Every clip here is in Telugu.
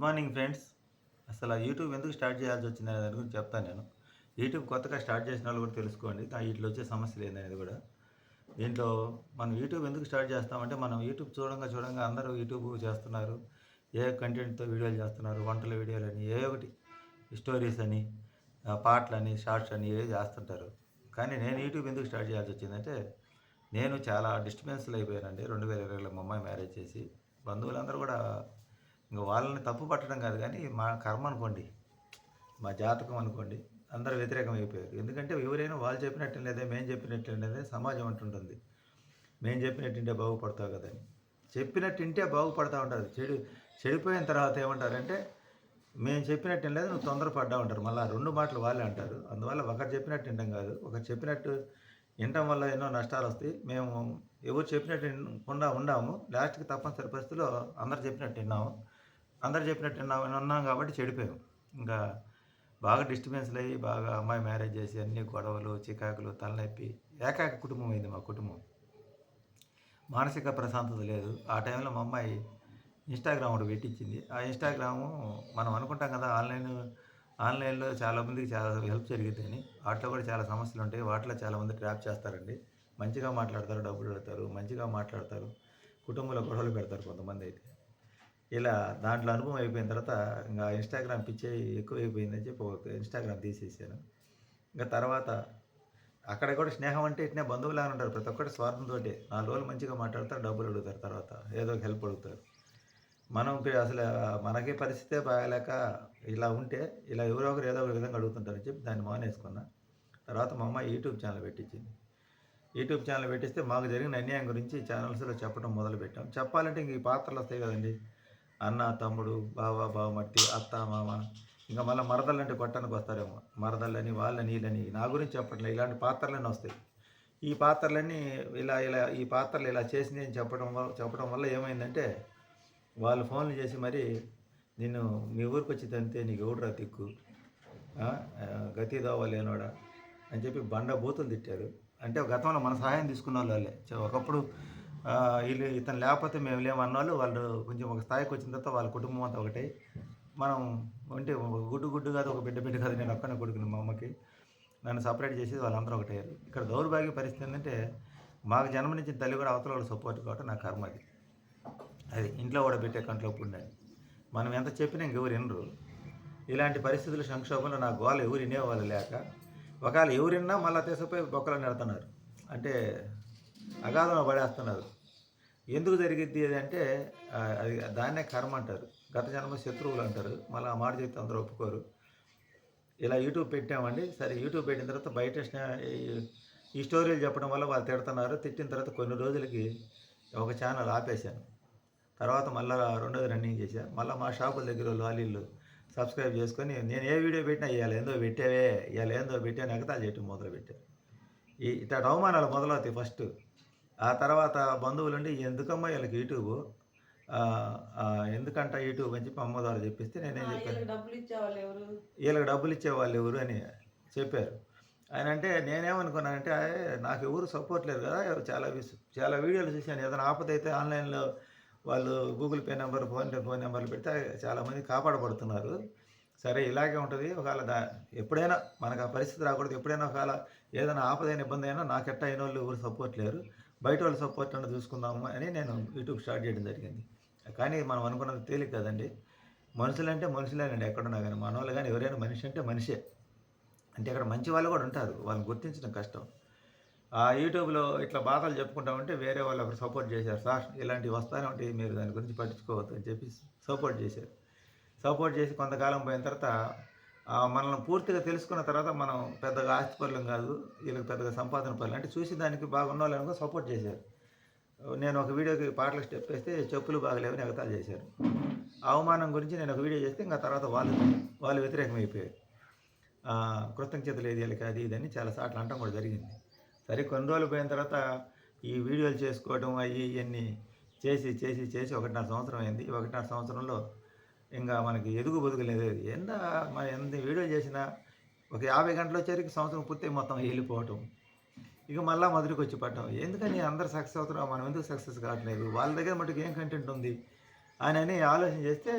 Good morning friends. అసలు ఆ యూట్యూబ్ ఎందుకు స్టార్ట్ చేయాల్సి వచ్చింది అనే దాని గురించి చెప్తాను నేను. యూట్యూబ్ కొత్తగా స్టార్ట్ చేసిన వాళ్ళు కూడా తెలుసుకోండి. దా వీటిలో వచ్చే సమస్యలు ఏందనేది కూడా. దీంట్లో మనం యూట్యూబ్ ఎందుకు స్టార్ట్ చేస్తామంటే మనం యూట్యూబ్ చూడంగా చూడంగా అందరూ యూట్యూబ్ చేస్తున్నారు. ఏ కంటెంట్తో వీడియోలు చేస్తున్నారు వంటల వీడియోలు అని ఏ ఒకటి స్టోరీస్ అని పాటలని షార్ట్స్ అని ఏ చేస్తుంటారు. కానీ నేను యూట్యూబ్ ఎందుకు స్టార్ట్ చేయాల్సి వచ్చిందంటే నేను చాలా డిస్టర్బెన్స్లు అయిపోయానండి. రెండు వేల ఇరవైలో మా అమ్మాయి మ్యారేజ్ చేసి బంధువులందరూ కూడా ఇంకా వాళ్ళని తప్పు పట్టడం కాదు కానీ మా కర్మ అనుకోండి మా జాతకం అనుకోండి అందరూ వ్యతిరేకం అయిపోయారు. ఎందుకంటే ఎవరైనా వాళ్ళు చెప్పినట్టు లేదే మేము చెప్పినట్టు లేదా సమాజం అంటుంటుంది. మేము చెప్పినట్టుంటే బాగుపడతావు కదని చెప్పినట్టుంటే బాగుపడతా ఉంటారు. చెడు చెడిపోయిన తర్వాత ఏమంటారంటే మేము చెప్పినట్టు లేదు నువ్వు తొందరపడ్డా ఉంటారు మళ్ళీ రెండు మాటలు వాళ్ళే అంటారు. అందువల్ల ఒకరు చెప్పినట్టు వినడం కాదు ఒకరు చెప్పినట్టు వినడం వల్ల ఎన్నో నష్టాలు వస్తాయి. మేము ఎవరు చెప్పినట్టు వినకుండా ఉండాము. లాస్ట్కి తప్పనిసరి పరిస్థితిలో అందరు చెప్పినట్టు విన్నాము అందరు చెప్పినట్టు నేను ఉన్నాం కాబట్టి చెడిపోయాము ఇంకా బాగా డిస్టర్బెన్స్లు అయ్యి బాగా అమ్మాయి మ్యారేజ్ చేసి అన్ని గొడవలు చికాకులు తలనొప్పి ఏకాక కుటుంబం అయింది మా కుటుంబం. మానసిక ప్రశాంతత లేదు. ఆ టైంలో మా అమ్మాయి ఇన్స్టాగ్రామ్ ఒకటి పెట్టించింది. ఆ ఇన్స్టాగ్రాము మనం అనుకుంటాం కదా ఆన్లైన్ ఆన్లైన్లో చాలామందికి చాలా హెల్ప్ జరిగిద్దని. వాటిలో కూడా చాలా సమస్యలు ఉంటాయి. వాటిలో చాలామంది ట్రాప్ చేస్తారండి. మంచిగా మాట్లాడతారు డబ్బులు పెడతారు మంచిగా మాట్లాడతారు కుటుంబంలో గొడవలు పెడతారు కొంతమంది అయితే. ఇలా దాంట్లో అనుభవం అయిపోయిన తర్వాత ఇంకా ఇన్స్టాగ్రామ్ పిచ్చే ఎక్కువ అయిపోయిందని చెప్పి ఒక ఇన్స్టాగ్రామ్ తీసేసాను. ఇంకా తర్వాత అక్కడ కూడా స్నేహం అంటే ఇట్నే బంధువులాగా ఉంటారు. ప్రతి ఒక్కటి స్వార్థంతో నాలుగు రోజులు మంచిగా మాట్లాడతారు డబ్బులు అడుగుతారు తర్వాత. ఏదో ఒక హెల్ప్ అడుగుతారు. మనం అసలు మనకే పరిస్థితే బాగాలేక ఇలా ఉంటే ఇలా ఎవరో ఒకరు ఏదో ఒక విధంగా అడుగుతుంటారని చెప్పి దాన్ని మానేసుకున్నా. తర్వాత మా అమ్మ యూట్యూబ్ ఛానల్ పెట్టించింది. యూట్యూబ్ ఛానల్ పెట్టిస్తే మాకు జరిగిన అన్యాయం గురించి ఛానల్స్లో చెప్పడం మొదలుపెట్టాం. చెప్పాలంటే ఇంక ఈ పాత్రలు వస్తాయి కదండి. అన్న తమ్ముడు బావ బావమట్టి అత్త మామ. ఇంకా మళ్ళీ మరదలు అంటే కొట్టడానికి వస్తారేమో. మరదలని వాళ్ళని వీళ్ళని. నా గురించి చెప్పట్లేదు ఇలాంటి పాత్రలన్నీ వస్తాయి. ఈ పాత్రలన్నీ ఇలా ఇలా ఈ పాత్రలు ఇలా చేసింది అని చెప్పడం వల్ల చెప్పడం వల్ల ఏమైందంటే వాళ్ళు ఫోన్లు చేసి మరి నిన్ను మీ ఊరికి వచ్చి తంతే నీకు ఎవడురా తిక్కు గతి దోవ లేనోడా? అని చెప్పి బండ బూతులు తిట్టారు. అంటే గతంలో మన సహాయం తీసుకున్న వాళ్ళు. వాళ్ళే ఒకప్పుడు వీళ్ళు ఇతను లేకపోతే మేము లేమన్న వాళ్ళు వాళ్ళు కొంచెం ఒక స్థాయికి వచ్చిన తర్వాత వాళ్ళ కుటుంబం అంతా ఒకటే. మనం అంటే గుడ్డు గుడ్డు కాదు ఒక బిడ్డ బిడ్డ కాదు నేను ఒక్కనే కొడుకుని మా అమ్మకి. నన్ను సపరేట్ చేసి వాళ్ళందరూ ఒకటయ్యారు ఇక్కడ దౌర్భాగ్య పరిస్థితి ఏంటంటే మాకు జన్మనిచ్చిన తల్లి కూడా అవతల వాళ్ళు సపోర్ట్ కావటం నా కర్మ అది. అది ఇంట్లో కూడా పెట్టే కంట్లో పుండని మనం ఎంత చెప్పినా ఇంకెవరు వినరు. ఇలాంటి పరిస్థితులు సంక్షోభంలో నా గోల ఎవరు వినేవాళ్ళు లేక ఒకవేళ ఎవరు విన్నా మళ్ళీ తీసుకుపోయి బొక్కలు నెడుతున్నారు అంటే అగాధంలో పడేస్తున్నారు. ఎందుకు జరిగిద్ది అది అంటే అది దాన్నే కర్మ అంటారు. గత జన్మ శత్రువులు అంటారు. మళ్ళీ ఆ మాట చెప్తే అందరూ ఒప్పుకోరు. ఇలా యూట్యూబ్ పెట్టామండి. సరే యూట్యూబ్ పెట్టిన తర్వాత బయట ఈ- ఈ స్టోరీలు చెప్పడం వల్ల వాళ్ళు తిడుతున్నారు. తిట్టిన తర్వాత కొన్ని రోజులకి ఒక ఛానల్ ఆపేశాను. తర్వాత మళ్ళీ రెండోది రన్నింగ్ చేశాను మళ్ళీ మా షాపుల దగ్గర వాళ్ళు సబ్స్క్రైబ్ చేసుకొని నేను ఏ వీడియో పెట్టినా ఇవాళ ఏందో పెట్టావే ఇవాళ ఏందో పెట్టాను ఎగతాలు చేయటం మొదలు పెట్టాను ఈ ఇట్లా అవమానాలు మొదలవుతాయి ఫస్ట్. ఆ తర్వాత బంధువులుండి ఎందుకమ్మా వీళ్ళకి యూట్యూబ్? ఎందుకంట యూట్యూబ్? అని చెప్పి అమ్మ ద్వారా చెప్పిస్తే నేనేం చెప్పాను. వీళ్ళకి డబ్బులు ఇచ్చేవాళ్ళు ఎవరు? వీళ్ళకి డబ్బులు ఇచ్చేవాళ్ళు ఎవరు? అని చెప్పారు. ఆయన అంటే నేనేమనుకున్నానంటే "అయ్, నాకు ఎవరు సపోర్ట్ లేరు కదా చాలా చాలా వీడియోలు చూశాను. ఏదైనా ఆపద అయితే ఆన్లైన్లో వాళ్ళు Google Pay number PhonePe phone నెంబర్లు పెడితే చాలామంది కాపాడబడుతున్నారు. సరే ఇలాగే ఉంటుంది. ఒకవేళ దా ఎప్పుడైనా మనకు ఆ పరిస్థితి రాకూడదు. ఎప్పుడైనా ఒకవేళ ఏదైనా ఆపదైన ఇబ్బంది అయినా నాకెట్ట అయిన వాళ్ళు ఎవరు సపోర్ట్ లేరు. బయట వాళ్ళు సపోర్ట్ అన్న చూసుకుందాము అని నేను యూట్యూబ్ స్టార్ట్ చేయడం జరిగింది. కానీ మనం అనుకున్నది తేలిక కదండి. మనుషులంటే మనుషులేనండి ఎక్కడున్నా కానీ. మనవాళ్ళు కానీ ఎవరైనా మనిషి అంటే మనిషే. అంటే అక్కడ మంచి వాళ్ళు కూడా ఉంటారు. వాళ్ళని గుర్తించడం కష్టం. ఆ యూట్యూబ్లో ఇట్లా బాధలు చెప్పుకుంటా ఉంటే వేరే వాళ్ళు ఒకరు సపోర్ట్ చేశారు. సార్ ఇలాంటివి వస్తానే ఉంటాయి మీరు దాని గురించి పట్టించుకోవద్దు అని చెప్పి సపోర్ట్ చేశారు. సపోర్ట్ చేసి కొంతకాలం పోయిన తర్వాత మనల్ని పూర్తిగా తెలుసుకున్న తర్వాత మనం పెద్దగా ఆస్తిపరులం కాదు వీళ్ళకి పెద్దగా సంపాదన పనులు అంటే చూసి దానికి బాగున్న వాళ్ళు సపోర్ట్ చేశారు. నేను ఒక వీడియోకి పాటలకు స్టెప్ వేస్తే చెప్పులు బాగలేవని ఎగతాలు చేశారు. అవమానం గురించి నేను ఒక వీడియో చేస్తే ఇంకా తర్వాత వాళ్ళు వాళ్ళు వ్యతిరేకమైపోయారు. కృతజ్ఞత లేదు వీళ్ళకి అది ఇది అని చాలా సార్లు అనటం కూడా జరిగింది. సరే కొన్ని రోజులు పోయిన తర్వాత ఈ వీడియోలు చేసుకోవడం అవి ఇవన్నీ చేసి చేసి చేసి ఒకటిన్నర సంవత్సరం అయింది. ఒకటిన్నర సంవత్సరంలో ఇంకా మనకి ఎదుగు బొదుగు లేదు. ఎంత మన ఎంత వీడియో చేసినా ఒక యాభై గంటల వచ్చేసరికి సంవత్సరం పూర్తి మొత్తం వెళ్ళిపోవటం. ఇక మళ్ళీ మొదటికి వచ్చి పట్టడం ఎందుకని అందరు సక్సెస్ అవుతున్నాం? మనం ఎందుకు సక్సెస్ కావట్లేదు? వాళ్ళ దగ్గర మటుకు ఏం కంటెంట్ ఉంది? అని అని ఆలోచన చేస్తే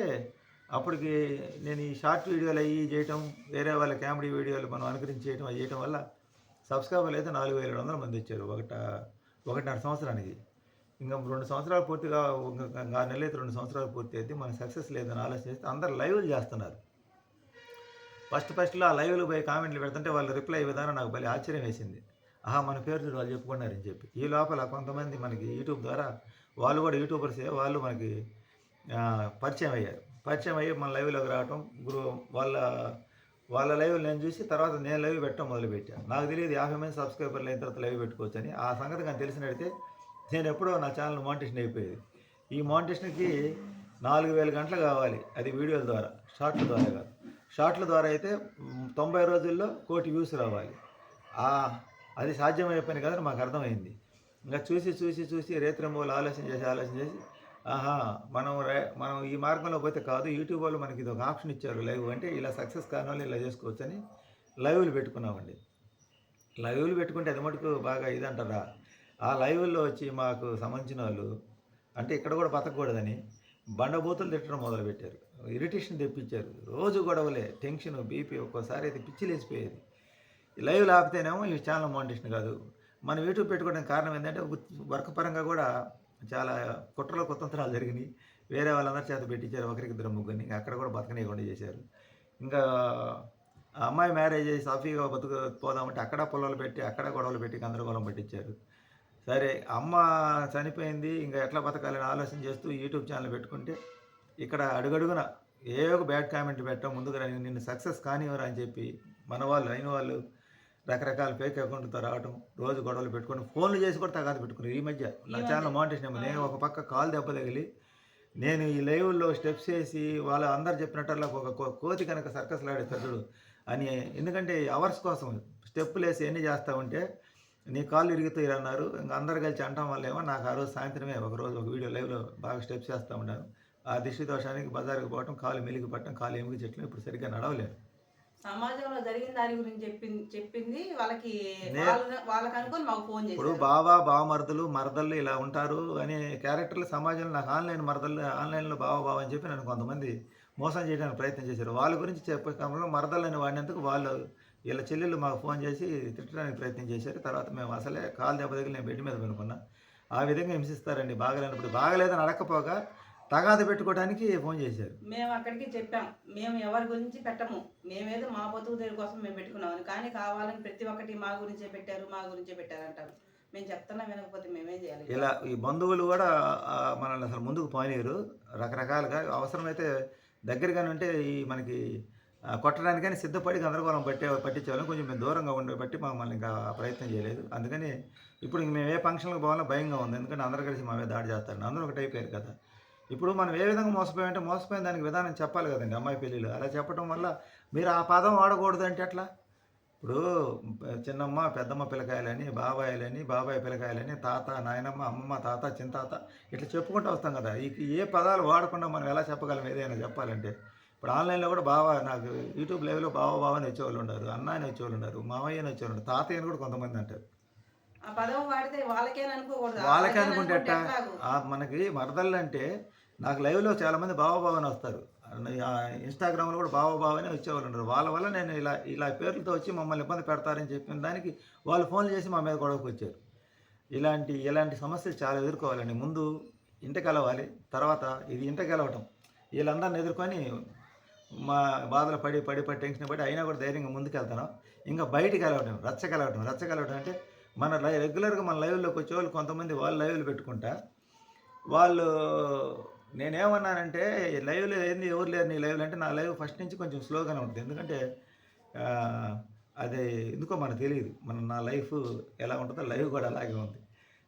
అప్పటికి నేను ఈ షార్ట్ వీడియోలు అవి చేయటం వేరే వాళ్ళ కామెడీ వీడియోలు మనం అనుకరించి చేయటం అవి చేయటం వల్ల సబ్స్క్రైబర్లు అయితే నాలుగు వేల ఏడు వందల మంది వచ్చారు ఒకట ఒకటిన్నర సంవత్సరానికి. ఇంకా రెండు సంవత్సరాలు పూర్తిగా ఒక ఆరు అయితే రెండు సంవత్సరాలు పూర్తి అయితే మన సక్సెస్ లేదని ఆలోచన చేస్తే అందరు లైవ్లు చేస్తున్నారు. ఫస్ట్ ఫస్ట్లో ఆ లైవ్లు పోయి కామెంట్లు పెడుతుంటే వాళ్ళు రిప్లై విధానం నాకు భలే ఆశ్చర్యం వేసింది. ఆహా మన పేరు చూడు వాళ్ళు చెప్పుకున్నారని చెప్పి. ఈ లోపల కొంతమంది మనకి యూట్యూబ్ ద్వారా వాళ్ళు కూడా యూట్యూబర్సే వాళ్ళు మనకి పరిచయం అయ్యారు. పరిచయం అయ్యి మన లైవ్లోకి రావటం గురు వాళ్ళ వాళ్ళ లైవ్ నేను చూసి తర్వాత నేను లైవ్ పెట్టడం మొదలుపెట్టాను నాకు తెలియదు యాభై మంది సబ్స్క్రైబర్లు అయిన తర్వాత లైవ్ పెట్టుకోవచ్చు అని ఆ సంగతి కానీ తెలిసినట్టయితే నేను ఎప్పుడో నా ఛానల్ మోనిటేషన్ అయిపోయేది. ఈ మోనిటేషన్కి నాలుగు వేల గంటలు కావాలి. అది వీడియోల ద్వారా షార్ట్ల ద్వారా కాదు. షార్ట్ల ద్వారా అయితే తొంభై రోజుల్లో కోటి వ్యూస్ రావాలి. అది సాధ్యమయ్యే పని కాదని మాకు అర్థమైంది. ఇంకా చూసి చూసి చూసి రేత్రింబోలు ఆలోచన చేసి ఆలోచన చేసి ఆహా మనం రే- మనం ఈ మార్గంలో పోతే కాదు యూట్యూబ్ వాళ్ళు మనకి ఇది ఒక ఆప్షన్ ఇచ్చారు లైవ్ అంటే ఇలా సక్సెస్ కాని వాళ్ళు ఇలా చేసుకోవచ్చని లైవ్లు పెట్టుకున్నామండి. లైవ్లు పెట్టుకుంటే అది మటుకు బాగా ఇదంటారా? ఆ లైవ్లో వచ్చి మాకు సంబంధించిన వాళ్ళు అంటే ఇక్కడ కూడా బతకూడదని బండబూతులు తిట్టడం మొదలుపెట్టారు. ఇరిటేషన్ తెప్పించారు. రోజు గొడవలే టెన్షన్ బీపీ ఒక్కోసారి అయితే పిచ్చి లేచిపోయేది. ఈ లైవ్ ఆపితేనేమో ఈ ఛానల్ మోనిటేషన్ కాదు. మనం యూట్యూబ్ పెట్టుకోవడానికి కారణం ఏంటంటే వర్క్ పరంగా కూడా చాలా కుట్రలో కుతంత్రాలు జరిగినాయి. వేరే వాళ్ళందరి చేత పెట్టించారు ఒకరికి ఇద్దరు ముగ్గురిని. ఇంకా అక్కడ కూడా బతకనీయకుండా చేశారు. ఇంకా ఆ అమ్మాయి మ్యారేజ్ చేసి సాఫీగా బతుకు పోదామంటే అక్కడ పొలాలు పెట్టి అక్కడ గొడవలు పెట్టి గందరగోళం పెట్టించారు. సరే అమ్మ చనిపోయింది ఇంకా ఎట్లా బతకాలని ఆలోచన చేస్తూ యూట్యూబ్ ఛానల్ పెట్టుకుంటే ఇక్కడ అడుగడుగున ఏ ఒక బ్యాడ్ కామెంట్ పెట్టడం ముందుగా నిన్ను సక్సెస్ కానివ్వరు అని చెప్పి మన వాళ్ళు అయిన వాళ్ళు రకరకాల ఫేక్ అకౌంట్తో రావడం రోజు గొడవలు పెట్టుకొని ఫోన్లు చేసి కూడా తగాదు పెట్టుకున్నారు ఈ మధ్య. నా ఛానల్ మౌంటేషన్ ఏమో నేను ఒక పక్క కాల్ దెబ్బ తగిలి నేను ఈ లైవ్లో స్టెప్స్ వేసి వాళ్ళ అందరు చెప్పినట్టల్లా ఒక కోతి కనుక సర్కస్లు ఆడేస్తాడు అని ఎందుకంటే అవర్స్ కోసం స్టెప్పులు వేసి ఎన్ని చేస్తా ఉంటే నీ కాళ్ళు ఇరుగుతాయి అన్నారు. ఇంకా అందరు కలిసి అంటాం వల్ల ఏమో నాకు ఆ రోజు సాయంత్రమే ఒక రోజు ఒక వీడియో లైవ్లో బాగా స్టెప్స్ చేస్తూ ఉన్నాను ఆ దిష్టి దోషానికి బజారుకి పోవటం కాలు మెలిగి పట్టడం కాలు ఎముగి చెట్లు ఇప్పుడు సరిగ్గా నడవలేను సమాజంలో జరిగిన దాని గురించి చెప్పింది చెప్పింది వాళ్ళకి వాళ్ళకి అనుకుని మాకు ఫోన్ ఇప్పుడు చేశారు బావా బావమరదలు మరదళ్ళు ఇలా ఉంటారు అనే క్యారెక్టర్లు సమాజంలో నాకు ఆన్లైన్ మరదలు ఆన్లైన్లో బావ బావ అని చెప్పి నన్ను కొంతమంది మోసం చేయడానికి ప్రయత్నం చేశారు. వాళ్ళ గురించి చెప్పే క్రమంలో మరదలని వాడినందుకు వాళ్ళు వీళ్ళ చెల్లెళ్ళు మాకు ఫోన్ చేసి తిట్టడానికి ప్రయత్నం చేశారు. తర్వాత మేము అసలే కాలు దెబ్బ తగిలి నేను బెడ్ మీద పెనుకున్నా ఆ విధంగా హింసిస్తారండి. బాగలేనప్పుడు బాగలేదని అడగకపోగా తగాద పెట్టుకోవడానికి ఫోన్ చేశారు. మేము అక్కడికి చెప్పాం. మేము ఎవరి గురించి పెట్టము. మేమేదో మా బతుకు దేని కోసం మేము పెట్టుకున్నామని. కానీ కావాలని ప్రతి ఒక్కటి మా గురించే పెట్టారు మా గురించే పెట్టారు అంటారు. మేము చెప్తున్నా వినకపోతే మేమేం చేయాలి? ఇలా ఈ బంధువులు కూడా మనల్ని అసలు ముందుకు పోనీరు రకరకాలుగా అవసరమైతే దగ్గరగానే ఉంటే ఈ మనకి కొట్టడానికి కానీ సిద్ధపడి గందరగోళం పట్టే పట్టించేవాళ్ళం. కొంచెం మేము దూరంగా ఉండే బట్టి మమ్మల్ని ఇంకా ఆ ప్రయత్నం చేయలేదు. అందుకని ఇప్పుడు మేము ఏ ఫంక్షన్లకు పోవాలో భయంగా ఉంది. ఎందుకంటే అందరూ కలిసి మా మీద దాడి చేస్తారు. అందరూ ఒకటి అయిపోయారు కదా. ఇప్పుడు మనం ఏ విధంగా మోసపోయామంటే మోసపోయిన దానికి విధానం చెప్పాలి కదండి అమ్మాయి పెళ్ళిళ్ళు అలా చెప్పడం వల్ల మీరు ఆ పదం వాడకూడదు అంటే ఎట్లా? ఇప్పుడు చిన్నమ్మ పెద్దమ్మ పిల్లకాయలని బాబాయిలని బాబాయ్ పిల్లకాయలని తాత నాయనమ్మ అమ్మమ్మ తాత చింతాత ఇట్లా చెప్పుకుంటూ వస్తాం కదా. ఈ ఏ పదాలు వాడకుండా మనం ఎలా చెప్పగలం? ఏదైనా చెప్పాలంటే ఇప్పుడు ఆన్లైన్లో కూడా బావ నాకు యూట్యూబ్ లైవ్లో బావ బావ అని వచ్చేవాళ్ళు ఉన్నారు అన్న అని వచ్చేవాళ్ళు ఉన్నారు మామయ్య అని వచ్చేవాళ్ళు తాతయ్య అని కూడా కొంతమంది అంటారు. వాళ్ళకేం అనుకుంటే మనకి మరదళ్ళు అంటే నాకు లైవ్లో చాలామంది బావ బావ అని వస్తారు. ఇన్స్టాగ్రామ్లో కూడా బావ బావ అని వచ్చేవాళ్ళు ఉన్నారు. వాళ్ళ వల్ల నేను ఇలా ఇలా పేర్లతో వచ్చి మమ్మల్ని ఇబ్బంది పెడతారని చెప్పిన దానికి వాళ్ళు ఫోన్లు చేసి మా మీద గొడవకు వచ్చారు. ఇలాంటి ఇలాంటి సమస్యలు చాలా ఎదుర్కోవాలండి. ముందు ఇంటికి వెళ్ళవాలి తర్వాత ఇది ఇంటికి వెళ్ళవటం వీళ్ళందరిని ఎదుర్కొని మా బాధలు పడి పడి పడి టెన్షన్ పడి అయినా కూడా ధైర్యంగా ముందుకెళ్తాను ఇంకా బయటికి వెళ్ళవటం రచ్చకెళ్ళవటం రచ్చకెళ్ళవటం అంటే మన లై రెగ్యులర్గా మన లైవ్లోకి వచ్చేవాళ్ళు కొంతమంది వాళ్ళు లైవ్లు పెట్టుకుంటా. వాళ్ళు నేనేమన్నానంటే లైవ్లో ఏంది ఎవరు లేరు నీ లైవ్లో అంటే నా లైవ్ ఫస్ట్ నుంచి కొంచెం స్లోగానే ఉంటుంది. ఎందుకంటే అది ఎందుకో మనకు తెలియదు. మన నా లైఫ్ ఎలా ఉంటుందో లైవ్ కూడా అలాగే ఉంది.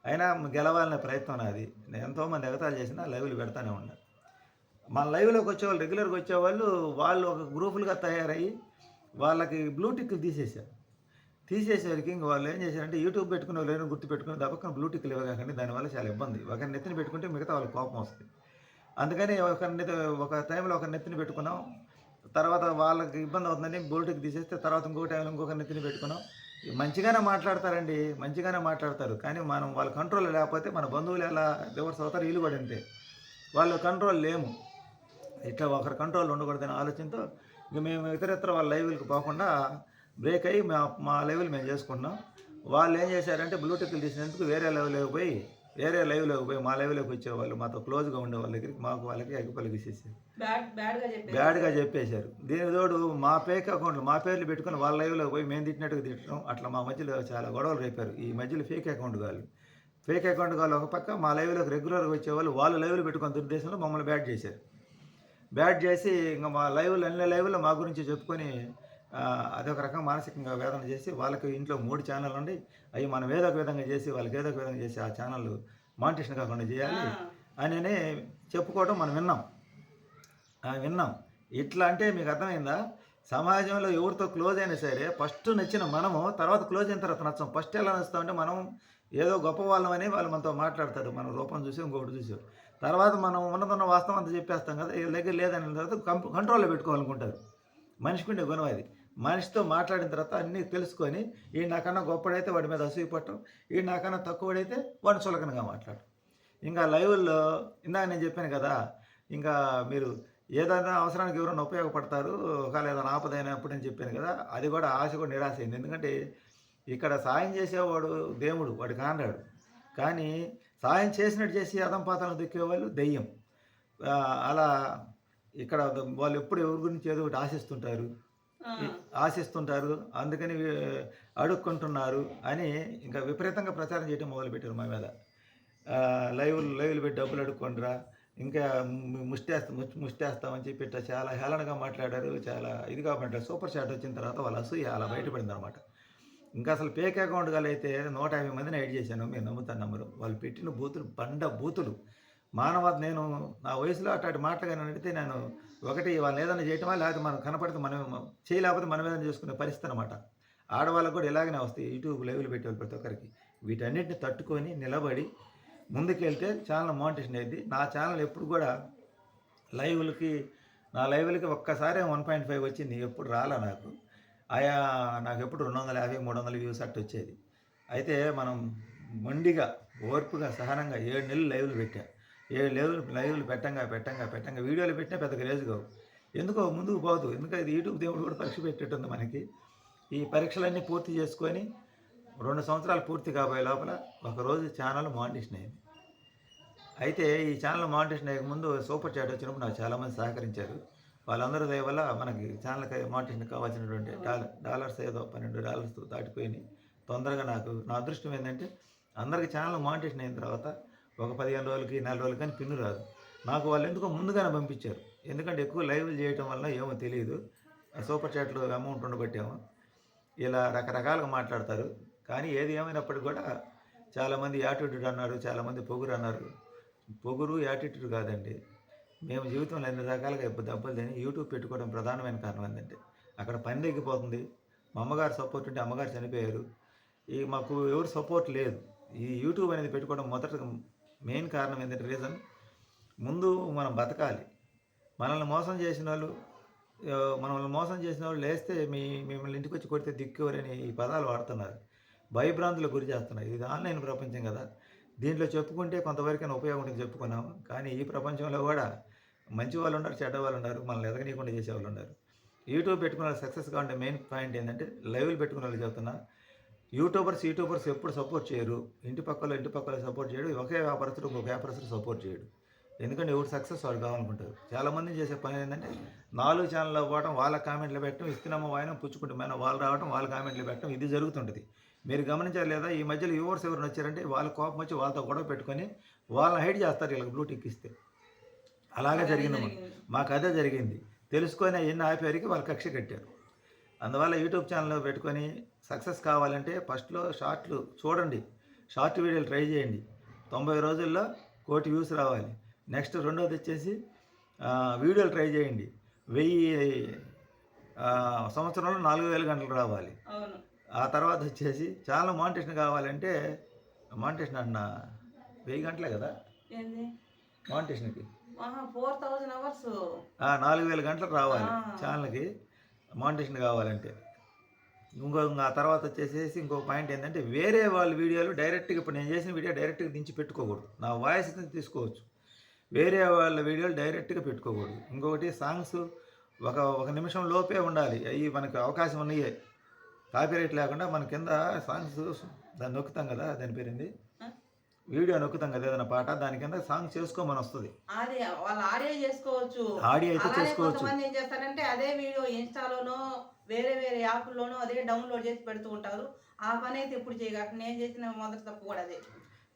అయినా గెలవాలనే ప్రయత్నం నాది. నేను ఎంతోమంది ఎగతాలు చేసినా లైవ్లు పెడతానే ఉన్నా. మన లైవ్లోకి వచ్చేవాళ్ళు రెగ్యులర్గా వచ్చేవాళ్ళు వాళ్ళు ఒక గ్రూపులుగా తయారయ్యి వాళ్ళకి బ్లూటిక్లు తీసేశారు. తీసేసరికి ఇంక వాళ్ళు ఏం చేశారంటే యూట్యూబ్ పెట్టుకుని వాళ్ళు గుర్తు పెట్టుకుని తప్పక బ్లూటిక్లు ఇవ్వకండి దానివల్ల చాలా ఇబ్బంది. ఒకరి నెత్తిని పెట్టుకుంటే మిగతా వాళ్ళకి కోపం వస్తుంది. అందుకని ఒక ఒక టైంలో ఒక నెత్తిని పెట్టుకున్నాం. తర్వాత వాళ్ళకి ఇబ్బంది అవుతుందని బ్లూటిక్ తీసేస్తే తర్వాత ఇంకో టైంలో ఇంకొక నెత్తిని పెట్టుకున్నాం. మంచిగానే మాట్లాడతారండి మంచిగానే మాట్లాడతారు. కానీ మనం వాళ్ళ కంట్రోల్ లేకపోతే మన బంధువులు ఎలా రివర్స్ అవుతారు వీళ్ళు కూడా అంతే. కంట్రోల్ లేము. ఇట్లా ఒకరి కంట్రోల్ ఉండకూడదనే ఆలోచనతో ఇక మేము ఇతరత్ర వాళ్ళ లైవ్లకు పోకుండా బ్రేక్ అయ్యి మా మా లెవెల్ మేము చేసుకున్నాం వాళ్ళు ఏం చేశారంటే బ్లూటూత్లు తీసినందుకు వేరే లెవెల్లోకి పోయి వేరే లైవ్లోకి పోయి మా లైవ్లోకి వచ్చేవాళ్ళు మాతో క్లోజ్గా ఉండే వాళ్ళ దగ్గరికి మాకు వాళ్ళకి అగ్గిపల్లికి ఇచ్చేసారు బ్యాడ్ బ్యాడ్గా చెప్పేశారు. దీని తోడు మా ఫేక్ అకౌంట్లు మా పేర్లు పెట్టుకుని వాళ్ళ లైవ్లో పోయి మేము తిట్టినట్టుగా తిట్టడం అట్లా మా మధ్యలో చాలా గొడవలు రేపారు. ఈ మధ్యలో ఫేక్ అకౌంట్ వాళ్ళు ఫేక్ అకౌంట్ వాళ్ళు ఒక పక్క మా లైవ్లోకి రెగ్యులర్గా వచ్చేవాళ్ళు వాళ్ళు లైవ్లో పెట్టుకున్న దుర్దేశంలో మమ్మల్ని బ్యాడ్ చేశారు. బ్యాడ్ చేసి ఇంకా మా లైవ్లో అన్ని లైవ్లో మా గురించి చెప్పుకొని అదొక రకంగా మానసికంగా వేదన చేసి వాళ్ళకి ఇంట్లో మూడు ఛానల్ ఉండి అవి మనం ఏదో ఒక విధంగా చేసి వాళ్ళకి ఏదో ఒక విధంగా చేసి ఆ ఛానల్ మానిటేషన్ కాకుండా చేయాలి అని చెప్పుకోవడం మనం విన్నాం. విన్నాం. ఇట్లా అంటే మీకు అర్థమైందా? సమాజంలో ఎవరితో క్లోజ్ అయినా సరే ఫస్ట్ నచ్చిన మనము తర్వాత క్లోజ్ అయిన తర్వాత నచ్చం. ఫస్ట్ ఎలా నచ్చుతామంటే మనం ఏదో గొప్ప వాళ్ళమని వాళ్ళు మనతో మాట్లాడతారు. మన రూపం చూసి ఇంకొకటి చూసి. తర్వాత మనం ఉన్నదన్న వాస్తవం అంతా చెప్పేస్తాం కదా దగ్గర లేదని తర్వాత కం- కంట్రోల్లో పెట్టుకోవాలనుకుంటారు. మనిషికి ఉండే గుణం అది. మనిషితో మాట్లాడిన తర్వాత అన్నీ తెలుసుకొని ఈ నాకన్నా గొప్పడైతే వాడి మీద అసూయ పట్టడం ఈ నాకన్నా తక్కువడైతే వాడిని చులకనగా మాట్లాడటం ఇంకా లైవ్లో ఇందాక నేను చెప్పాను కదా ఇంకా మీరు ఏదైనా అవసరానికి ఎవరైనా ఉపయోగపడతారు ఒకవేళ ఏదైనా ఆపదైనప్పుడు నేను చెప్పాను కదా అది కూడా ఆశ కూడా నిరాశ అయింది. ఎందుకంటే ఇక్కడ సాయం చేసేవాడు దేవుడు వాడు కాండాడు కానీ సాయం చేసినట్టు చేసి అదంపాతాలను దిక్కేవాళ్ళు దెయ్యం. అలా ఇక్కడ వాళ్ళు ఎప్పుడు ఎవరి గురించి ఏదో ఒకటి ఆశిస్తుంటారు. ఆశిస్తుంటారు. అందుకని అడుక్కుంటున్నారు అని ఇంకా విపరీతంగా ప్రచారం చేయడం మొదలుపెట్టారు మా మీద. లైవ్ లైవ్లు పెట్టి డబ్బులు అడుక్కుంటారా ఇంకా ముష్టేస్తాం ముష్టి- ముష్టేస్తామని చెప్పి ఇట్లా చాలా హేళనగా మాట్లాడారు. చాలా ఇదిగా మాట్లాడారు సూపర్ చాట్ వచ్చిన తర్వాత వాళ్ళ అసూయ అలా బయటపడింది అనమాట ఇంకా అసలు పేక్ అకౌంట్ గల అయితే నూట యాభై మందిని ఐడ్ చేశాను. మీరు నమ్ముతాను నమ్మరు. వాళ్ళు పెట్టిన బూతులు బండ బూతులు. మానవ నేను నా వయసులో అట్లాంటి మాటలు కానీ అడిగితే నేను ఒకటి వాళ్ళని ఏదైనా చేయటమా లేకపోతే మనం కనపడితే మనం చేయలేకపోతే మనం ఏదైనా చేసుకునే పరిస్థితి అనమాట ఆడవాళ్ళకు కూడా ఇలాగనే వస్తాయి. యూట్యూబ్ లైవ్లు పెట్టేవాళ్ళు ప్రతి ఒక్కరికి. వీటన్నిటిని తట్టుకొని నిలబడి ముందుకెళ్తే ఛానల్ మోనిటేషన్ అయింది నా ఛానల్ ఎప్పుడు కూడా లైవ్లకి నా లైవ్లకి ఒక్కసారి వన్ పాయింట్ ఫైవ్ వచ్చింది. ఎప్పుడు రాలా నాకు. ఆయా నాకు ఎప్పుడు రెండు వందల యాభై మూడు వందల వ్యూస్ అట్టు వచ్చేది. అయితే మనం మొండిగా ఓర్పుగా సహనంగా ఏడు నెలలు లైవ్లు పెట్టా. ఏడు లైవ్లు లైవ్లు పెట్టంగా పెట్టంగా పెట్టంగా వీడియోలు పెట్టినా పెద్ద క్రేజ్ కావు. ఎందుకో ముందుకు పోదు. ఎందుకంటే ఇది యూట్యూబ్ దేవుడు కూడా పరీక్ష పెట్టేట్టుంది మనకి. ఈ పరీక్షలన్నీ పూర్తి చేసుకొని రెండు సంవత్సరాలు పూర్తి కాబోయే లోపల ఒకరోజు ఛానల్ మానిటేషన్ అయింది. అయితే ఈ ఛానల్ మానిటేషన్ అయ్యే ముందు సూపర్ చాట్ వచ్చినప్పుడు నాకు చాలామంది సహకరించారు. వాళ్ళందరూ దయ వల్ల మనకి ఛానల్కి మానిటేషన్ కావాల్సినటువంటి డాలర్ డాలర్స్ ఏదో పన్నెండు డాలర్స్ దాటిపోయినాయి. తొందరగా నాకు నా అదృష్టం ఏంటంటే అందరికి ఛానల్ మానిటేషన్ అయిన తర్వాత ఒక పదిహేను రోజులకి నెల రోజులకి కానీ పిన్ను రాదు. నాకు వాళ్ళు ఎందుకో ముందుగానే పంపించారు. ఎందుకంటే ఎక్కువ లైవ్లు చేయటం వల్ల ఏమో తెలియదు. సూపర్ చాట్లు అమౌంట్ ఉండబట్టేమో. ఇలా రకరకాలుగా మాట్లాడతారు. కానీ ఏది ఏమైనప్పటికీ కూడా చాలామంది యాటిట్యూడ్ అన్నారు చాలామంది పొగురు అన్నారు. పొగురు యాటిట్యూడ్ కాదండి. మేము జీవితంలో ఎన్ని రకాలుగా ఇబ్బంది దెబ్బలు తిని యూట్యూబ్ పెట్టుకోవడం ప్రధానమైన కారణం ఏంటంటే అక్కడ పని తగ్గిపోతుంది మా అమ్మగారు సపోర్ట్ ఉంటే అమ్మగారు చనిపోయారు. ఈ మాకు ఎవరు సపోర్ట్ లేదు. ఈ యూట్యూబ్ అనేది పెట్టుకోవడం మొదట మెయిన్ కారణం ఏంటంటే రీజన్ ముందు మనం బతకాలి. మనల్ని మోసం చేసిన వాళ్ళు మనల్ని మోసం చేసిన వాళ్ళు లేస్తే మీ మిమ్మల్ని ఇంటికి వచ్చి కొడితే దిక్కువరని ఈ పదాలు వాడుతున్నారు. భయభ్రాంతులకు గురి చేస్తున్నారు. ఇది ఆన్లైన్ ప్రపంచం కదా. దీంట్లో చెప్పుకుంటే కొంతవరకైనా ఉపయోగం ఉంటుంది చెప్పుకున్నాం కానీ ఈ ప్రపంచంలో కూడా మంచి వాళ్ళు ఉన్నారు చెడ్డ వాళ్ళు ఉన్నారు మనల్ని ఎదగనీయకుండా చేసే వాళ్ళు ఉన్నారు యూట్యూబ్ పెట్టుకున్న వాళ్ళు సక్సెస్ కావాలంటే మెయిన్ పాయింట్ ఏంటంటే లైవ్లు పెట్టుకున్న వాళ్ళు చెబుతున్నా యూట్యూబర్స్ యూట్యూబర్స్ ఎప్పుడు సపోర్ట్ చేయరు. ఇంటి పక్కల ఇంటి పక్కల సపోర్ట్ చేయడు ఒకే వ్యాపారస్తుడు ఇంకొక వ్యాపారస్తుడు సపోర్ట్ చేయడు. ఎందుకంటే ఎవరు సక్సెస్ వాడు కావాలనుకుంటారు చాలామంది చేసే పని ఏంటంటే నాలుగు ఛానల్లో పోవడం వాళ్ళ కామెంట్లు పెట్టడం ఇస్తున్నామో వాయనం పుచ్చుకుంటామైనా వాళ్ళు రావడం వాళ్ళ కామెంట్లు పెట్టడం ఇది జరుగుతుంటుంది. మీరు గమనించారు లేదా? ఈ మధ్యలో వ్యూవర్స్ ఎవరైనా వచ్చారంటే వాళ్ళ కోపం వచ్చి వాళ్ళతో గొడవ పెట్టుకొని వాళ్ళని హైడ్ చేస్తారు వీళ్ళకి బ్లూటిక్ ఇస్తే. అలాగే జరిగింది మాకు. అదే జరిగింది. తెలుసుకొని ఎన్ని ఆపేరికి వాళ్ళు కక్ష కట్టారు. అందువల్ల యూట్యూబ్ ఛానల్ పెట్టుకొని సక్సెస్ కావాలంటే ఫస్ట్లో షార్ట్లు చూడండి. షార్ట్ వీడియోలు ట్రై చేయండి. తొంభై రోజుల్లో కోటి వ్యూస్ రావాలి. నెక్స్ట్ రెండోది వచ్చేసి వీడియోలు ట్రై చేయండి. వెయ్యి సంవత్సరంలో నాలుగు వేల గంటలు రావాలి. ఆ తర్వాత వచ్చేసి చాలా మానిటేషన్ కావాలంటే మానిటేషన్ అన్న వెయ్యి గంటలే కదా? ఏంది? మానిటేషన్కి. ఫోర్ థౌజండ్ అవర్స్ నాలుగు వేల గంటలు రావాలి. ఛానల్కి మానిటేషన్ కావాలంటే. ఇంకో ఇంకా ఆ తర్వాత వచ్చేసేసి ఇంకో పాయింట్ ఏంటంటే వేరే వాళ్ళ వీడియోలు డైరెక్ట్గా ఇప్పుడు నేను చేసిన వీడియో డైరెక్ట్గా దించి పెట్టుకోకూడదు. నా వాయిస్ తీసుకోవచ్చు. వేరే వాళ్ళ వీడియోలు డైరెక్ట్గా పెట్టుకోకూడదు. ఇంకొకటి సాంగ్స్ ఒక ఒక నిమిషం లోపే ఉండాలి. అవి మనకు అవకాశం ఉన్నాయి. కాపీరైట్ లేకుండా మన కింద సాంగ్స్ దాన్ని నొక్కుతాం కదా దాని పేరుంది? వీడియో నొక్కుతాం కదా ఏదైనా పాట దాని కింద సాంగ్ చేసుకోమని వస్తుంది. అది వాళ్ళ ఆడియో చేసుకోవచ్చు. ఆడియో అయితే చేసుకోవచ్చు. కొంతమంది ఏం చేస్తారంటే అదే వీడియో ఇన్స్టాలోనో వేరే వేరే యాప్లోనో అదే డౌన్లోడ్ చేసి పెడుతూ ఉంటారు. ఆ పని అయితే ఇప్పుడు చేయగలను నేను చేసిన మొదటి తప్పు కూడా అదే.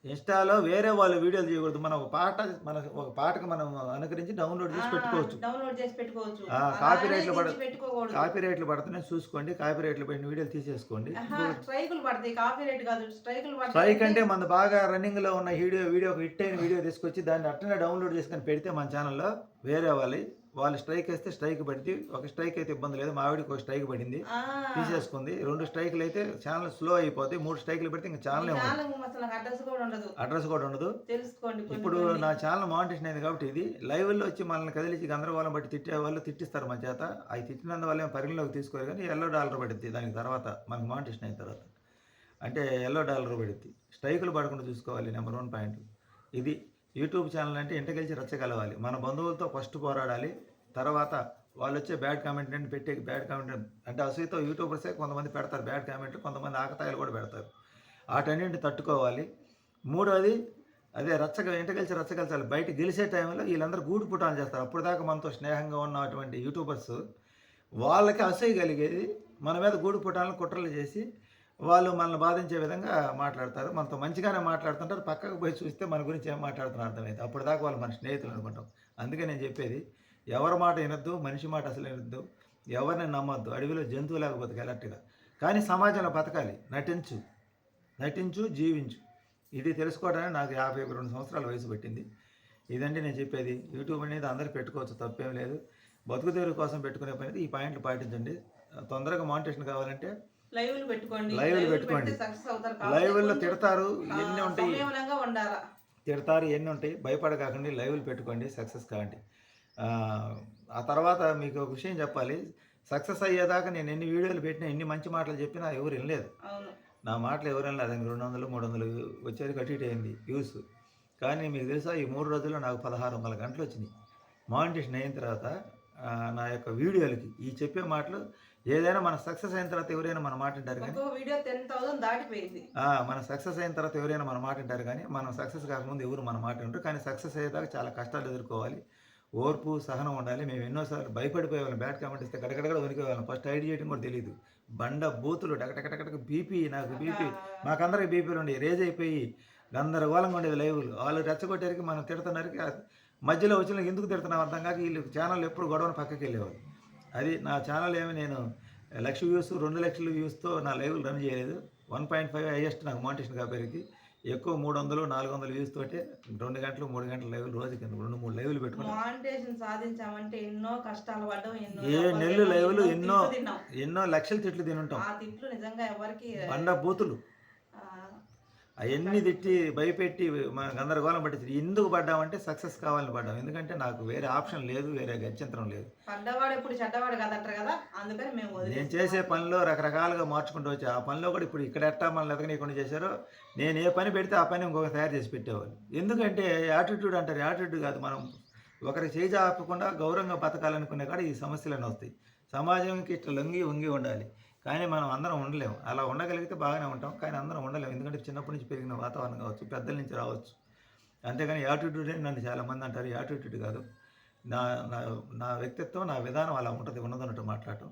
ఇన్స్టాలో వేరే వాళ్ళు వీడియోలు చేయకూడదు. మనం ఒక పాట మన ఒక పాటకు మనం అనుకరించి డౌన్లోడ్ చేసి పెట్టుకోవచ్చు. డౌన్లోడ్ చేసి పెట్టుకోవచ్చు. ఆ, అలానే copyright లో పడ- కాపీ రేట్లు పడుతున్నాయి. చూసుకోండి. కాపీ రేట్లు పడిన వీడియోలు తీసేసుకోండి. స్ట్రైకులు పడతాయి. కాపీ రేట్ కాదు స్ట్రైకులు స్ట్రైక్ అంటే మన బాగా రన్నింగ్లో ఉన్న వీడియో వీడియో హిట్ అయిన వీడియో తీసుకొచ్చి దాన్ని అట్టనే డౌన్లోడ్ చేసుకొని పెడితే మన ఛానల్లో వేరే వాళ్ళు వాళ్ళు స్ట్రైక్ వేస్తే స్ట్రైక్ పడితే ఒక స్ట్రైక్ అయితే ఇబ్బంది లేదు. మా ఆవిడకి ఒక స్ట్రైక్ పడింది. తీసేసుకుంది. రెండు స్ట్రైక్లు అయితే ఛానల్ స్లో అయిపోతాయి. మూడు స్ట్రైక్లు పెడితే ఇంకా ఛానల్ అడ్రస్ కూడా ఉండదు. ఇప్పుడు. నా ఛానల్ మానిటేషన్ అయింది కాబట్టి ఇది లైవ్లో వచ్చి మనల్ని కదిలించి గందరగోళం బట్టి తిట్టే వాళ్ళు తిట్టిస్తారు మా చేత. అవి తిట్టినందువల్ల ఏం పరిగణలోకి తీసుకోరు కానీ ఎల్లో డాలర్ పడుద్ది దానికి తర్వాత. మనకి మానిటేషన్ అయిన తర్వాత. అంటే ఎల్లో డాలర్ పడుద్ది. స్ట్రైకులు పడకుండా చూసుకోవాలి నెంబర్ వన్ పాయింట్ ఇది యూట్యూబ్ ఛానల్ అంటే ఇంటికెళ్ళి రచ్చగలవాలి. మన బంధువులతో ఫస్ట్ పోరాడాలి. తర్వాత వాళ్ళు వచ్చే బ్యాడ్ కామెంట్ అంటే పెట్టే బ్యాడ్ కామెంట్ అంటే అసూయతో యూట్యూబర్సే కొంతమంది పెడతారు. బ్యాడ్ కామెంట్లు కొంతమంది ఆకతాయిలు కూడా పెడతారు. వాటన్నింటిని తట్టుకోవాలి. మూడోది అదే రచ్చగ ఇంటికెళ్ళి రచ్చగలచాలి బయట గెలిచే టైంలో వీళ్ళందరూ గూడు పుటాలు చేస్తారు. అప్పుడు దాకా మనతో స్నేహంగా ఉన్నటువంటి యూట్యూబర్స్ వాళ్ళకి అసూయ కలిగేది మన మీద గూడు పుటాలను కుట్రలు చేసి వాళ్ళు మనల్ని బాధించే విధంగా మాట్లాడతారు. మనతో మంచిగానే మాట్లాడుతుంటారు. పక్కకు పోయి చూస్తే మన గురించి ఏం మాట్లాడుతున్నారు అర్థమైంది. అప్పుడు దాకా వాళ్ళు మన స్నేహితులు అనుకుంటాం. అందుకే నేను చెప్పేది ఎవరి మాట వినొద్దు మనిషి మాట అసలు వినొద్దు ఎవరిని నమ్మొద్దు. అడవిలో జంతువు లేకపోతే కరెక్ట్గా కానీ సమాజంలో బతకాలి. నటించు. నటించు జీవించు. ఇది తెలుసుకోవడానికి నాకు యాభై రెండు సంవత్సరాల వయసు పట్టింది. ఇదండి నేను చెప్పేది. యూట్యూబ్ అనేది అందరూ పెట్టుకోవచ్చు తప్పేం లేదు. బతుకు తెరువు కోసం పెట్టుకునే పని ఈ పాయింట్లు పాటించండి. తొందరగా మానిటేషన్ కావాలంటే లైవ్లు పెట్టుకోండి. లైవ్లు పెట్టుకోండి. లైవ్లో తిడతారు ఎన్ని ఉంటాయి? తిడతారు ఎన్ని ఉంటాయి? భయపడకాకండి లైవ్లు పెట్టుకోండి సక్సెస్ కావండి ఆ, తర్వాత మీకు ఒక విషయం చెప్పాలి. సక్సెస్ అయ్యేదాకా నేను ఎన్ని వీడియోలు పెట్టినా ఎన్ని మంచి మాటలు చెప్పినా ఎవరు వినలేదు. నా మాటలు ఎవరు వినలేదు. దానికి రెండు వందలు మూడు వందలు వచ్చేది కట్టి ఇటు అయింది వ్యూస్. కానీ మీకు తెలుసా ఈ మూడు రోజుల్లో నాకు పదహారు వందల గంటలు వచ్చినాయి. మానిటేషన్ అయిన తర్వాత నా యొక్క వీడియోలకి ఈ చెప్పే మాటలు ఏదైనా మన సక్సెస్ అయిన తర్వాత ఎవరైనా మన మాట వింటారు కానీ ఒక్కో వీడియో టెన్ థౌసండ్ దాటిపోయింది. ఆ, మన సక్సెస్ అయిన తర్వాత ఎవరైనా మన మాట వింటారు కానీ మనం సక్సెస్ కాకముందు ఎవరు మన మాట వింటారు. కానీ సక్సెస్ అయ్యేదాకా చాలా కష్టాలు ఎదుర్కోవాలి. ఓర్పు సహనం ఉండాలి. మేము ఎన్నోసార్లు భయపడిపోయే వాళ్ళం. బ్యాట్ కామెంట్ ఇస్తే గడగడగడ వణికేవాళ్ళం ఫస్ట్ ఐడి చేయడం కూడా తెలియదు బండ బూతులు టకటకటక బీపీ నాకు బీపీ. మాకందరికి బీపీలు ఉండే రేజ్ అయిపోయి గందరగోళంగా ఉండేది లైవ్లు. వాళ్ళు రెచ్చగొట్టేరికి మనం తిడుతున్నారికి ఆ మధ్యలో వచ్చిన ఎందుకు తిడుతున్నాం? అర్థం కాక వీళ్ళు ఛానల్ ఎప్పుడు గొడవను పక్కకి వెళ్ళేవాళ్ళు. అది నా ఛానల్ ఏమి నేను లక్ష వ్యూస్ రెండు లక్షల వ్యూస్తో నా లైవ్లు రన్ చేయలేదు. వన్ పాయింట్ ఫైవ్ హైయెస్ట్ నాకు మోనిటేషన్ కాబట్టి ఎక్కువ మూడు వందలు నాలుగు వందల వ్యూస్ తోటే రెండు గంటలు మూడు గంటల లైవ్లు రోజుకి రెండు మూడు లైవ్లు పెట్టుకున్నాను మానిటేషన్ సాధించామంటే ఎన్నో కష్టాలు పడ్డాం ఏ నెల్లు లైవ్లు ఎన్నో ఎన్నో లక్షలు తిట్లు తినుంటాం. ఆ తిట్లు నిజంగా ఎవరికి బండ బూతులు. అవన్నీ తిట్టి భయపెట్టి మన గందరగోళం పట్టించి ఎందుకు పడ్డామంటే సక్సెస్ కావాలని పడ్డాం. ఎందుకంటే నాకు వేరే ఆప్షన్ లేదు వేరే గత్యంతరం లేదు. నేను. చేసే పనిలో రకరకాలుగా మార్చుకుంటూ వచ్చా. ఆ పనిలో కూడా ఇప్పుడు ఇక్కడ ఎట్టా మనల్ని ఎదగనీయకుండా చేశారో నేను ఏ పని పెడితే ఆ పని ఇంకొక తయారు చేసి పెట్టేవాళ్ళు. ఎందుకంటే యాటిట్యూడ్ అంటారు యాటిట్యూడ్ కాదు. మనం ఒకరికి చేయి ఆపకుండా గౌరవంగా బతకాలనుకునే కాడ ఈ సమస్యలన్నీ వస్తాయి. సమాజంకి ఇట్లా లొంగి వంగి ఉండాలి. కానీ మనం అందరం ఉండలేము. అలా ఉండగలిగితే బాగానే ఉంటాం. కానీ అందరం ఉండలేము. ఎందుకంటే చిన్నప్పటి నుంచి పెరిగిన వాతావరణం కావచ్చు పెద్దల నుంచి రావచ్చు. అంతేగాని యాటిట్యూడ్ అని నన్ను చాలామంది అంటారు యాటిట్యూడ్ కాదు. నా నా నా వ్యక్తిత్వం నా విధానం అలా ఉంటుంది. ఉన్నదన్నట్టు మాట్లాడటం.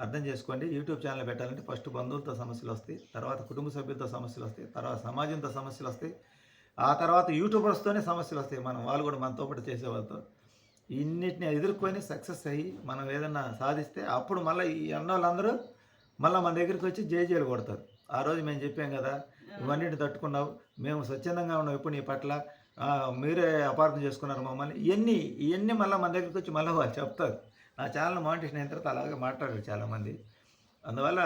అర్థం చేసుకోండి. యూట్యూబ్ ఛానల్ పెట్టాలంటే ఫస్ట్ బంధువులతో సమస్యలు వస్తాయి. తర్వాత కుటుంబ సభ్యులతో సమస్యలు వస్తాయి. తర్వాత సమాజంతో సమస్యలు వస్తాయి. ఆ తర్వాత యూట్యూబర్స్తోనే సమస్యలు వస్తాయి. మనం వాళ్ళు కూడా మనతో పాటు చేసేవాళ్ళతో. ఇన్నిటిని ఎదుర్కొని సక్సెస్ అయ్యి మనం ఏదన్నా సాధిస్తే అప్పుడు మళ్ళీ ఈ అన్న వాళ్ళందరూ మళ్ళీ మన దగ్గరికి వచ్చి జేజేలు కొడతారు. ఆ రోజు మేము చెప్పాం కదా ఇవన్నిటిని తట్టుకున్నావు మేము స్వచ్ఛందంగా ఉన్నాం ఎప్పుడు నీ పట్ల. మీరే అపార్థం చేసుకున్నారు మమ్మల్ని. ఇవన్నీ ఇవన్నీ మళ్ళీ మన దగ్గరికి వచ్చి మళ్ళీ వాళ్ళు చెప్తారు. నా ఛానల్ మానిటేషన్ అయిన తర్వాత అలాగే మాట్లాడారు చాలామంది. అందువల్ల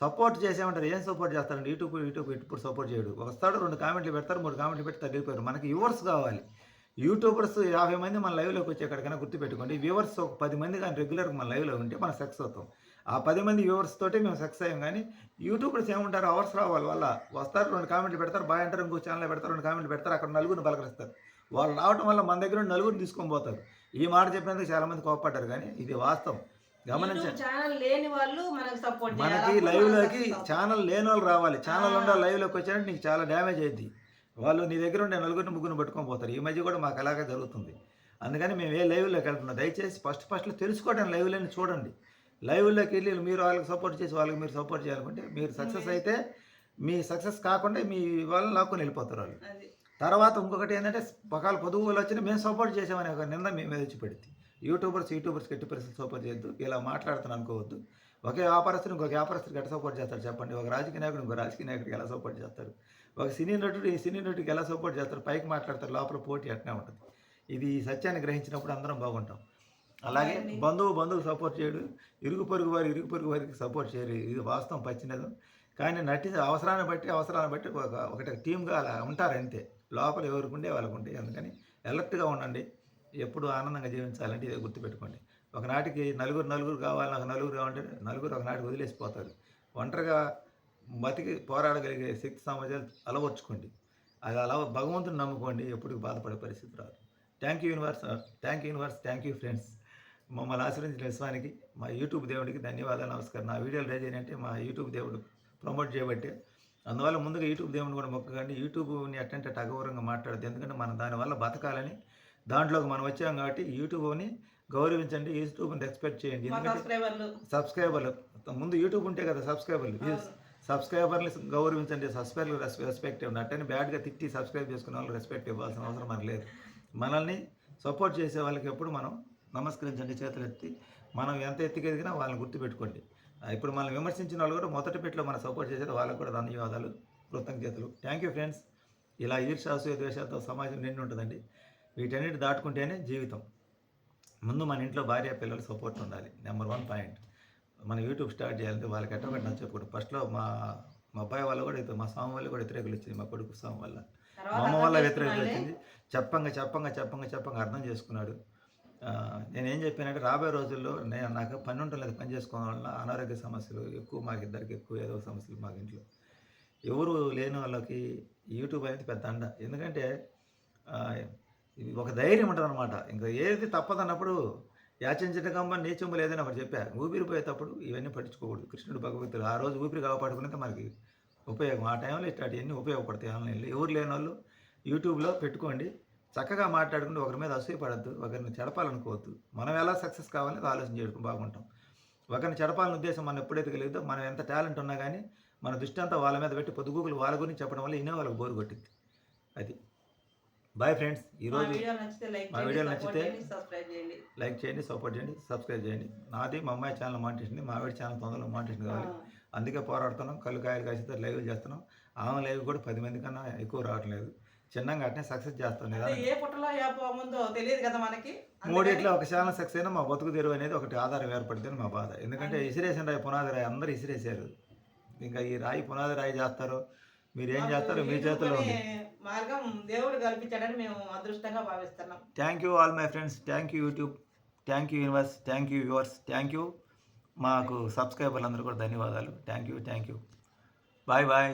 సపోర్ట్ చేసేమంటారు ఏం సపోర్ట్ చేస్తారండి? యూట్యూబ్ యూట్యూబ్ ఇప్పుడు సపోర్ట్ చేయడు. వస్తాడు రెండు కామెంట్లు పెడతారు మూడు కామెంట్లు పెట్టి తగ్గిపోయారు మనకి వ్యూవర్స్ కావాలి. యూట్యూబర్స్ యాభై మంది మన లైవ్లోకి వచ్చి ఎక్కడికైనా గుర్తుపెట్టుకోండి. వ్యూవర్స్ ఒక పది మంది కానీ రెగ్యులర్గా మన లైవ్లో ఉంటే మనం సక్సెస్ అవుతాం. ఆ పది మంది వ్యూవర్స్ తోటే మేము సక్సెస్ అయ్యాం. కానీ యూట్యూబర్స్ ఏముంటారు? అవర్స్ రావాలి. వల్ల వస్తారు రెండు కామెంట్లు పెడతారు బాయ్ అంటారు ఇంకో ఛానల్ పెడతారు రెండు కామెంట్లు పెడతారు అక్కడ నలుగురిని పలకరిస్తారు. వాళ్ళు రావటం వల్ల మన దగ్గర నలుగురిని తీసుకొని పోతారు. ఈ మాట చెప్పినందుకు చాలామంది కోపడ్డారు కానీ ఇది వాస్తవం. గమనించండి ఛానల్ లేని వాళ్ళు మనకు సపోర్ట్ మనకి లైవ్లోకి ఛానల్ లేని వాళ్ళు రావాలి. ఛానల్ ఉండే లైవ్లోకి వచ్చారంటే నీకు చాలా డ్యామేజ్ అయింది వాళ్ళు నీ దగ్గర ఉండే నలుగురిని ముగ్గురిని పట్టుకొని పోతారు. ఈ మధ్య కూడా మాకు అలాగే జరుగుతుంది. అందుకని మేము ఏ లైవ్లోకి వెళ్తున్నాం? దయచేసి ఫస్ట్ ఫస్ట్లో తెలుసుకోవడం లైవ్లోని చూడండి. లైవ్లోకి వెళ్ళి మీరు వాళ్ళకి సపోర్ట్ చేసి వాళ్ళకి మీరు సపోర్ట్ చేయాలనుకుంటే మీరు సక్సెస్ అయితే మీ సక్సెస్ కాకుండా మీ వాళ్ళని లాక్కొని వెళ్ళిపోతారు వాళ్ళు. తర్వాత ఇంకొకటి ఏంటంటే ఒకవేళ పొదుగులు వచ్చినా మేము సపోర్ట్ చేసామని ఒక నింద మేము మీద వచ్చి పెడితే యూట్యూబర్స్ యూట్యూబర్స్ ఎట్టి పరిస్థితి సపోర్ట్ చేయొద్దు. ఇలా మాట్లాడుతాను అనుకోవద్దు. ఒకే వ్యాపారస్తుని ఇంకొక వ్యాపారస్తుడికి ఎట్లా సపోర్ట్ చేస్తారు చెప్పండి. ఒక రాజకీయ నాయకుడు ఇంకో రాజకీయ నాయకుడికి ఎలా సపోర్ట్ చేస్తారు? ఒక సినీ నటుడు ఈ సినీ నటుడికి ఎలా సపోర్ట్ చేస్తారు? పైకి మాట్లాడతారు లోపల పోటీ అట్నే ఉంటుంది. ఇది ఈ సత్యాన్ని గ్రహించినప్పుడు అందరం బాగుంటాం. అలాగే బంధువు బంధువు సపోర్ట్ చేయడు. ఇరుగు పొరుగు వారు ఇరుగు పొరుగు వారికి సపోర్ట్ చేయరు. ఇది వాస్తవం పచ్చినది. కానీ నటి అవసరాన్ని బట్టి అవసరాన్ని బట్టి ఒక ఒకటి టీమ్గా అలా ఉంటారు అంతే. లోపల ఎవరికి ఉండే వాళ్ళకు ఉంటాయి అందుకని అలర్ట్గా ఉండండి. ఎప్పుడు ఆనందంగా జీవించాలంటే ఇదే గుర్తుపెట్టుకోండి. ఒకనాటికి నలుగురు నలుగురు కావాలి నాకు నలుగురు కావాలంటే నలుగురు ఒకనాటికి వదిలేసిపోతారు. ఒంటరిగా బతికి పోరాడగలిగే శక్తి సామర్థ్యాలు అలవర్చుకోండి. అది అలా భగవంతుని నమ్ముకోండి. ఎప్పటికి బాధపడే పరిస్థితి రాదు. Thank you universe thank you universe thank you friends. మమ్మల్ని ఆశ్రయించిన విశ్వానికి మా యూట్యూబ్ దేవుడికి ధన్యవాదాలు నమస్కారం. నా వీడియోలు రేజ్ అంటే మా యూట్యూబ్ దేవుడు ప్రమోట్ చేయబట్టే. అందువల్ల ముందుగా యూట్యూబ్ దేవుని కూడా మొక్కకండి. యూట్యూబ్ని అట్టంటే అగౌరవంగా మాట్లాడద్దు. ఎందుకంటే మనం దానివల్ల బతకాలని దాంట్లోకి మనం వచ్చాం కాబట్టి యూట్యూబ్ని గౌరవించండి. యూట్యూబ్ని రెస్పెక్ట్ చేయండి. ఎందుకంటే సబ్స్క్రైబర్లు. ముందు యూట్యూబ్ ఉంటే కదా సబ్స్క్రైబర్లు. సబ్స్క్రైబర్లు గౌరవించండి. సబ్స్క్రైబర్లు రెస్పెక్ట్ ఇవ్వండి. అట్టని బ్యాడ్గా తిట్టి సబ్స్క్రైబ్ చేసుకునే వాళ్ళు రెస్పెక్ట్ ఇవ్వాల్సిన అవసరం మనకు లేదు. మనల్ని సపోర్ట్ చేసే వాళ్ళకి ఎప్పుడు మనం నమస్కరించండి చేతులు ఎత్తి. మనం ఎంత ఎత్తికి ఎదిగినా వాళ్ళని గుర్తుపెట్టుకోండి. ఇప్పుడు మనల్ని విమర్శించిన వాళ్ళు కూడా మొదటి పెట్టిలో మనం సపోర్ట్ చేసేది వాళ్ళకి కూడా ధన్యవాదాలు కృతజ్ఞతలు. థ్యాంక్ యూ ఫ్రెండ్స్ ఇలా ఈర్షాసు ద్వేషాలతో సమాజం నిండి ఉంటుందండి. వీటన్నిటి దాటుకుంటేనే జీవితం. ముందు మన ఇంట్లో భార్య పిల్లలు సపోర్ట్ ఉండాలి. నెంబర్ వన్ పాయింట్ మన యూట్యూబ్ స్టార్ట్ చేయాలంటే వాళ్ళకి ఎట్ట ఒకటి నచ్చకూడదు ఫస్ట్లో మా మా అబ్బాయి వాళ్ళు కూడా ఇతర- మా స్వామి వాళ్ళు కూడా వ్యతిరేకులు వచ్చింది మా కొడుకు స్వామి వల్ల. మా అమ్మ వల్ల చేసుకున్నాలే. వచ్చింది. చెప్పంగా చెప్పంగా చెప్పంగా చెప్పంగా అర్థం చేసుకున్నాడు. నేనేం చెప్పానంటే రాబోయే రోజుల్లో నేను నాకు పని ఉండలేదు పని చేసుకోవడం వల్ల అనారోగ్య సమస్యలు ఎక్కువ మాకు ఇద్దరికి ఎక్కువ ఏదో సమస్యలు మాకు ఇంట్లో. ఎవరు లేని వాళ్ళకి యూట్యూబ్ అనేది పెద్ద అండ. ఎందుకంటే ఒక ధైర్యం ఉంటుంది అనమాట ఇంకా ఏది తప్పదన్నప్పుడు యాచించటకంబ నీచంబు లేదని ఒకటి చెప్పారు ఊపిరి పోయేటప్పుడు ఇవన్నీ పట్టించుకోకూడదు. కృష్ణుడు భగవంతుడు ఆ రోజు ఊపిరి కాపాడుకునేది మనకి ఉపయోగం. ఆ టైంలో ఇట్లాంటివన్నీ ఉపయోగపడతాయి. ఆన్లైన్లో ఎవరు లేని వాళ్ళు యూట్యూబ్లో పెట్టుకోండి. చక్కగా మాట్లాడుకుంటూ ఒకరి మీద అసూయపడద్దు ఒకరిని చెడపాలనుకోవద్దు. మనం ఎలా సక్సెస్ కావాలని ఆలోచన చేయడం బాగుంటాం. ఒకరిని చెడపాలని ఉద్దేశం మనం ఎప్పుడైతే కలిగిద్దో మనం ఎంత టాలెంట్ ఉన్నా కానీ మన దృష్టి అంతా వాళ్ళ మీద పెట్టి పొద్దుగూకులు వాళ్ళ గురించి చెప్పడం వల్ల ఇనే వాళ్ళకి బోరు కొట్టింది అది. బాయ్ ఫ్రెండ్స్ ఈరోజు వీడియో మా సపోర్ట్ నచ్చితే లైక్ చేయండి సపోర్ట్ చేయండి సబ్స్క్రైబ్ చేయండి. నాది మా అమ్మాయి ఛానల్ మాంటేసింది మా ఆవిడ ఛానల్ తొందరలో మాంటేషన్ కావాలి. అందుకే పోరాడుతున్నాం కళ్ళు కాయలు కాసితే లైవ్ చేస్తున్నాం. ఆమె లైవ్ కూడా పది మంది కన్నా ఎక్కువ రావట్లేదు. చిన్నగా అట్నే సక్సెస్ చేస్తాం అదే. ఏ పుట్టలో ఏ ముందో తెలియదు కదా మనకి. మూడిట్లో ఒక ఛానల్ సక్సెస్ అయినా మా బతుకు తెరువు అనేది ఒకటి ఆధారం ఏర్పడుతుంది మా బాధ. ఎందుకంటే ఇసిరేసిన రాయి పునాది రాయి అందరూ ఇసిరేశారు. ఇంకా ఈ రాయి పునాది రాయి చేస్తారు. మీరు ఏం చేస్తారో? మీ చేతిలో ఉంది. మార్గం దేవుడు కల్పించాడని మేము అదృష్టంగా భావిస్తున్నాం. Thank you all my friends thank you YouTube thank you universe thank you viewers thank you మాకు సబ్స్క్రైబర్లు అందరూ కూడా ధన్యవాదాలు. Thank you thank you bye bye